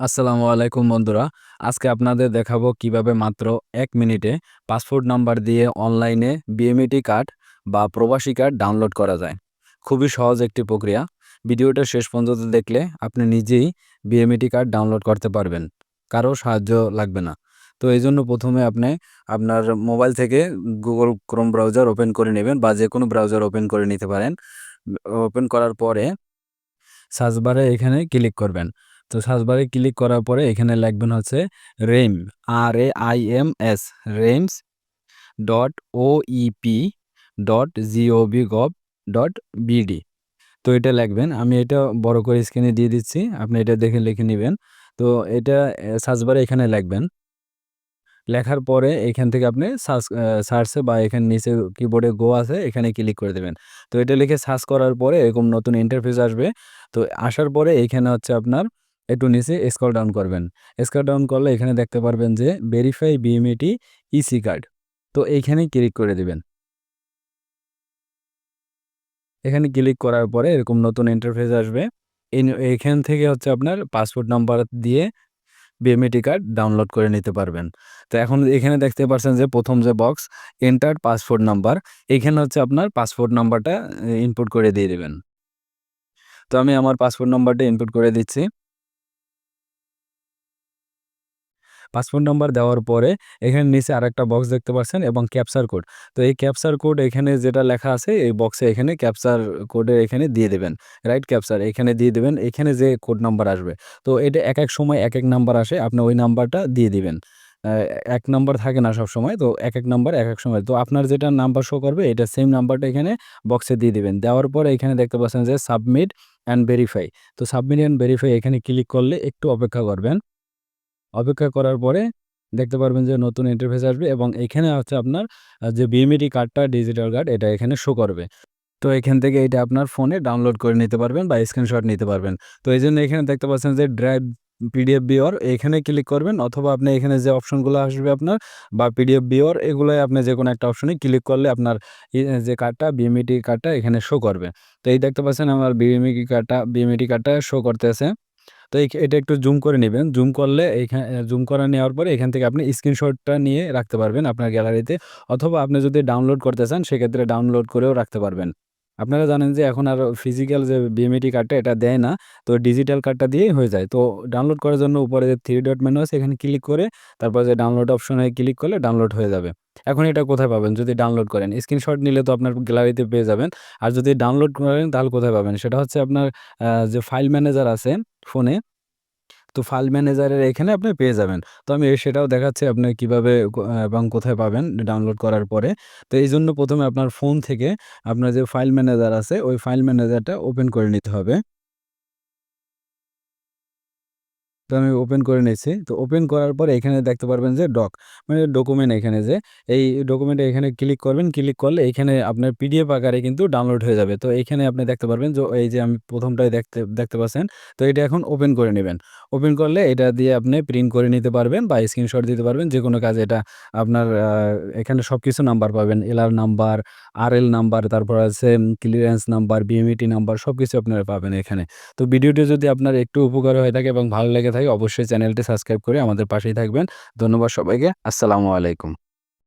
আসসালামু আলাইকুম বন্ধুরা। আজকে আপনাদের দেখাবো কীভাবে মাত্র এক মিনিটে পাসপোর্ট নাম্বার দিয়ে অনলাইনে বিএমইটি কার্ড বা প্রবাসী কার্ড ডাউনলোড করা যায়। খুবই সহজ একটি প্রক্রিয়া। ভিডিওটা শেষ পর্যন্ত দেখলে আপনি নিজেই বিএমইটি কার্ড ডাউনলোড করতে পারবেন। কারও সাহায্য লাগবে না। তো এই জন্য প্রথমে আপনি আপনার মোবাইল থেকে গুগল ক্রোম ব্রাউজার ওপেন করে নেবেন বা যে কোনো ব্রাউজার ওপেন করে নিতে পারেন। ওপেন করার পরে সার্চ বারে এখানে ক্লিক করবেন। তো সার্চ বারে ক্লিক করার পরে এখানে লিখবেন হচ্ছে RAIM R A I M S RAIMS dot OEP dot GOV gov dot BD তো এটা লিখবেন। আমি এটা বড় করে স্ক্রিনে দিয়ে দিচ্ছি। আপনি এটা দেখে লিখে নিবেন। তো এটা সার্চ বারে এখানে লিখবেন। লেখার পরে এখান থেকে আপনি সার্চ সার্চে বা এখানে নিচে কিবোর্ডে গো আছে, এখানে ক্লিক করে দেবেন। তো এটা লিখে সার্চ করার পরে এরকম নতুন ইন্টারফেস আসবে। তো আসার পরে এখানে হচ্ছে আপনার একটু নিচে স্কল ডাউন করবেন। স্কল ডাউন করলে এখানে দেখতে পারবেন যে ভেরিফাই বিএমইটি ইসি কার্ড। তো এইখানে ক্লিক করে দিবেন। এখানে ক্লিক করার পরে এরকম নতুন ইন্টারফেস আসবে। এখান থেকে হচ্ছে আপনার পাসপোর্ট নাম্বার দিয়ে বিএমইটি কার্ড ডাউনলোড করে নিতে পারবেন। তো এখন এখানে দেখতে পারছেন যে প্রথম যে বক্স এন্টার পাসপোর্ট নাম্বার এখানে হচ্ছে আপনার পাসপোর্ট নাম্বারটা ইনপুট করে দিয়ে দেবেন তো আমি আমার পাসপোর্ট নাম্বারটা ইনপুট করে দিচ্ছি। পাসপোর্ট নাম্বার দেওয়ার পরে এখানে নিচে আরেকটা বক্স দেখতে পাচ্ছেন এবং ক্যাপচার কোড। তো এই ক্যাপচার কোড এখানে যেটা লেখা আছে, এই বক্সে এখানে ক্যাপচার কোডে এখানে দিয়ে দেবেন রাইট ক্যাপচার এখানে দিয়ে দেবেন, এখানে যে কোড নাম্বার আসবে। তো এটা এক এক সময় এক এক নাম্বার আসে। আপনি ওই নাম্বারটা দিয়ে দিবেন। এক নাম্বার থাকে না সব সময় তো এক এক নাম্বার এক এক সময়। তো আপনার যেটা নাম্বার শো করবে, এটা সেম নাম্বারটা এখানে বক্সে দিয়ে দিবেন। দেওয়ার পরে এখানে দেখতে পাচ্ছেন যে সাবমিট অ্যান্ড ভেরিফাই। তো সাবমিট অ্যান্ড ভেরিফাই এখানে ক্লিক করলে একটু অপেক্ষা করবেন। অপেক্ষা করার পরে দেখতে পারবেন যে নতুন ইন্টারফেস আসবে এবং এখানে হচ্ছে আপনার যে বিএমইটি কার্ডটা ডিজিটাল কার্ড এটা এখানে শো করবে। তো এখান থেকে এটা আপনার ফোনে ডাউনলোড করে নিতে পারবেন বা স্ক্রিনশট নিতে পারবেন। তো এইজন্য এখানে দেখতে পাচ্ছেন যে ড্রাইভ পিডিএফ বিওর এখানে ক্লিক করবেন অথবা আপনি এখানে যে অপশনগুলো আসবে আপনার বা পিডিএফ বিওর এগুলোই আপনি যে কোনো একটা অপশনে ক্লিক করলে আপনার যে কার্ডটা বিএমইটি কার্ডটা এখানে শো করবে। তো এই দেখতে পাচ্ছেন আমার বিএমইটি কার্ডটা বিএমইটি কার্ডটা শো করতেছে। তো এটা একটু জুম করে নেবেন জুম করলে এইখা জুম করা নেওয়ার পরে এখান থেকে আপনি স্ক্রিনশটটা নিয়ে রাখতে পারবেন আপনার গ্যালারিতে অথবা আপনি যদি ডাউনলোড করতে চান, সেক্ষেত্রে ডাউনলোড করেও রাখতে পারবেন। আপনারা জানেন যে এখন আর ফিজিক্যাল যে বিএমইটি কার্ডটা এটা দেয় না। তো ডিজিটাল কার্ডটা দিয়েই হয়ে যায়। তো ডাউনলোড করার জন্য উপরে যে থ্রি ডট মেনু আছে, এখানে ক্লিক করে তারপর যে ডাউনলোড অপশনে ক্লিক করলে ডাউনলোড হয়ে যাবে। এখন এটা কোথায় পাবেন যদি ডাউনলোড করেন? স্ক্রিনশট নিলে তো আপনার গ্যালারিতে পেয়ে যাবেন। আর যদি ডাউনলোড করেন, তাহলে কোথায় পাবেন? সেটা হচ্ছে আপনার যে ফাইল ম্যানেজার আছে ফোনে তো ফাইল ম্যানেজারের এখানে আপনি পেয়ে যাবেন। তো আমি সেটাও দেখাচ্ছি আপনি কীভাবে এবং কোথায় পাবেন ডাউনলোড করার পরে। তো এই জন্য প্রথমে আপনার ফোন থেকে আপনার যে ফাইল ম্যানেজার আছে, ওই ফাইল ম্যানেজারটা ওপেন করে নিতে হবে। তো আমি ওপেন করে নিচ্ছি। তো ওপেন করার পর এখানে দেখতে পারবেন যে ডক মানে ডকুমেন্ট এখানে যে এই ডকুমেন্টে এখানে ক্লিক করবেন। ক্লিক করলে এখানে আপনার পিডিএফ আকারে কিন্তু ডাউনলোড হয়ে যাবে। তো এখানে আপনি দেখতে পারবেন যে এই যে আমি প্রথমটাই দেখতে দেখতে পাচ্ছেন। তো এটা এখন ওপেন করে নেবেন ওপেন করলে এটা দিয়ে আপনি প্রিন্ট করে নিতে পারবেন বা স্ক্রিনশট দিতে পারবেন। যেকোনো কাজে এটা আপনার এখানে সব কিছু নাম্বার পাবেন। এলআর নাম্বার, আর এল নাম্বার, তারপর আছে ক্লিয়ারেন্স নাম্বার, বিএমইটি নাম্বার সব কিছু আপনারা পাবেন এখানে। তো ভিডিওটি যদি আপনার একটু উপকার হয়ে থাকে এবং ভালো লেগে থাকে অবশ্যই চ্যানেলটি সাবস্ক্রাইব করে আমাদের পাশেই থাকবেন। ধন্যবাদ সবাইকে। আসসালামু আলাইকুম।